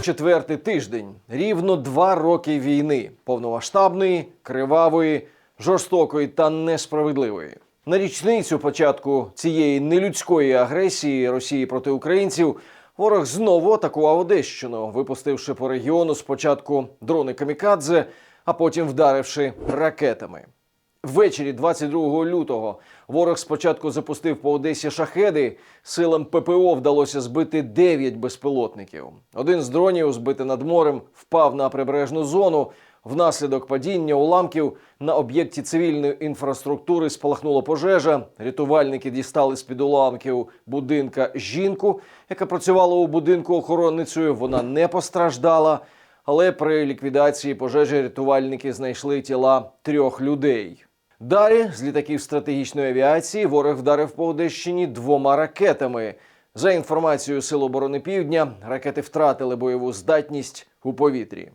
четвертий тиждень. Рівно два роки війни повномасштабної, кривавої, жорстокої та несправедливої. На річницю початку цієї нелюдської агресії Росії проти українців ворог знову атакував Одещину, випустивши по регіону спочатку дрони камікадзе, а потім вдаривши ракетами. Ввечері 22 лютого ворог спочатку запустив по Одесі шахеди. Силам ППО вдалося збити 9 безпілотників. Один з дронів, збитий над морем, впав на прибережну зону. Внаслідок падіння уламків на об'єкті цивільної інфраструктури спалахнула пожежа. Рятувальники дістали з під уламків будинка жінку, яка працювала у будинку охоронницею. Вона не постраждала. Але при ліквідації пожежі рятувальники знайшли тіла трьох людей. Далі з літаків стратегічної авіації ворог вдарив по Одещині двома ракетами. За інформацією Сил оборони Півдня, ракети втратили бойову здатність у повітрі.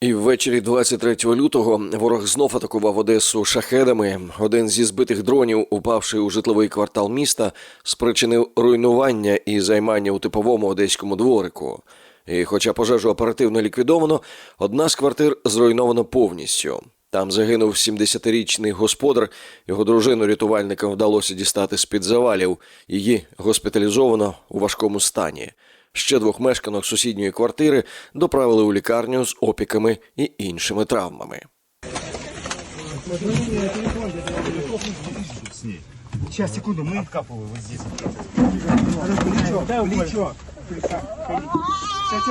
І ввечері 23 лютого ворог знов атакував Одесу шахедами. Один зі збитих дронів, упавши у житловий квартал міста, спричинив руйнування і займання у типовому одеському дворику. І хоча пожежу оперативно ліквідовано, одна з квартир зруйновано повністю. Там загинув 70-річний господар. Його дружину рятувальникам вдалося дістати з-під завалів. Її госпіталізовано у важкому стані. Ще двох мешканок сусідньої квартири доправили у лікарню з опіками і іншими травмами. Сейчас, секунду, мы откапываем вот здесь. Плечо.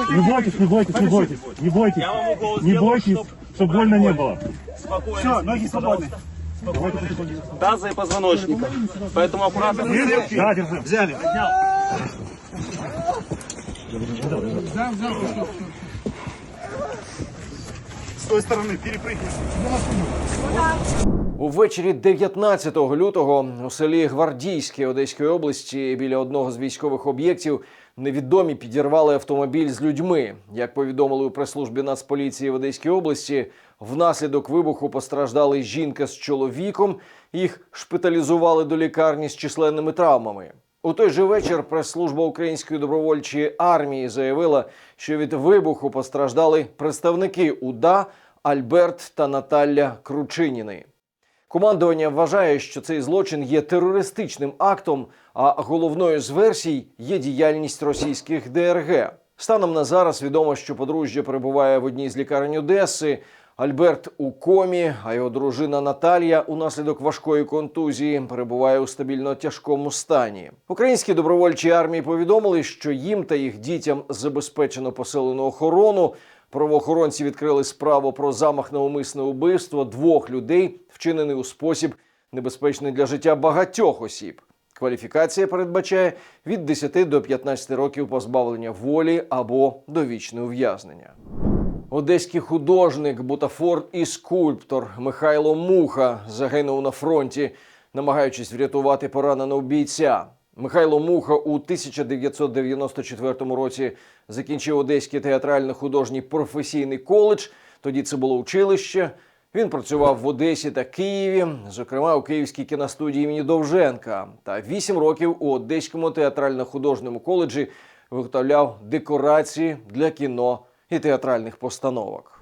Не бойтесь, не бойтесь, не бойтесь, не бойтесь, не бойтесь, чтобы больно не было. Спокойно. Все, ноги свободны. Таза и позвоночника. Поэтому аккуратно. Да, держи. Взяли. С той стороны перепрыгни. Увечері 19 лютого у селі Гвардійське Одеської області біля одного з військових об'єктів невідомі підірвали автомобіль з людьми. Як повідомили у прес-службі Нацполіції в Одеській області, внаслідок вибуху постраждали жінка з чоловіком. Їх шпиталізували до лікарні з численними травмами. У той же вечір прес-служба Української добровольчої армії заявила, що від вибуху постраждали представники УДА Альберт та Наталя Кручиніни. Командування вважає, що цей злочин є терористичним актом, а головною з версій є діяльність російських ДРГ. Станом на зараз відомо, що подружжя перебуває в одній з лікарень Одеси. Альберт у комі, а його дружина Наталія унаслідок важкої контузії перебуває у стабільно тяжкому стані. Українські добровольчі армії повідомили, що їм та їх дітям забезпечено посилену охорону. Правоохоронці відкрили справу про замах на умисне убивство двох людей, вчинений у спосіб небезпечний для життя багатьох осіб. Кваліфікація передбачає від 10 до 15 років позбавлення волі або довічне ув'язнення. Одеський художник, бутафор і скульптор Михайло Муха загинув на фронті, намагаючись врятувати пораненого бійця. Михайло Муха у 1994 році закінчив Одеський театрально-художній професійний коледж. Тоді це було училище. Він працював в Одесі та Києві, зокрема у Київській кіностудії імені Довженка. Та вісім років у Одеському театрально-художньому коледжі виготовляв декорації для кіно і театральних постановок.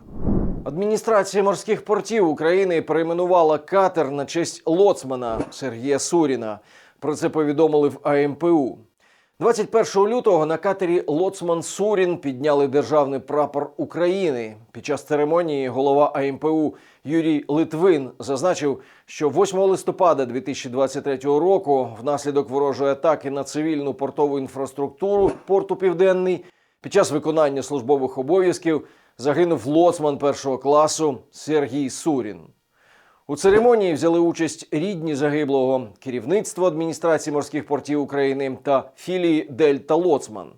Адміністрація морських портів України перейменувала катер на честь лоцмана Сергія Суріна. Про це повідомили в АМПУ. 21 лютого на катері Лоцман Сурін підняли державний прапор України. Під час церемонії голова АМПУ Юрій Литвин зазначив, що 8 листопада 2023 року, внаслідок ворожої атаки на цивільну портову інфраструктуру порту Південний, під час виконання службових обов'язків загинув лоцман першого класу Сергій Сурін. У церемонії взяли участь рідні загиблого, керівництво адміністрації морських портів України та філії Дельта Лоцман.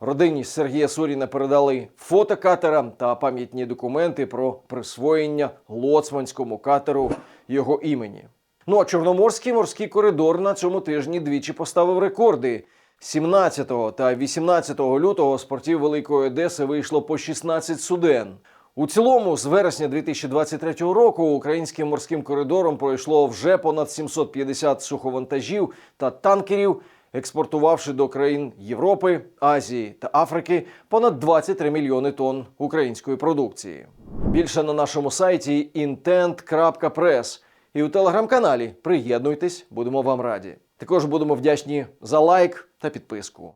Родині Сергія Суріна передали фото катера та пам'ятні документи про присвоєння лоцманському катеру його імені. Ну а Чорноморський морський коридор на цьому тижні двічі поставив рекорди. 17 та 18 лютого з портів Великої Одеси вийшло по 16 суден. У цілому, з вересня 2023 року українським морським коридором пройшло вже понад 750 суховантажів та танкерів. експортувавши до країн Європи, Азії та Африки понад 23 мільйони тонн української продукції. Більше на нашому сайті intent.press і у телеграм-каналі. Приєднуйтесь, будемо вам раді. Також будемо вдячні за лайк та підписку.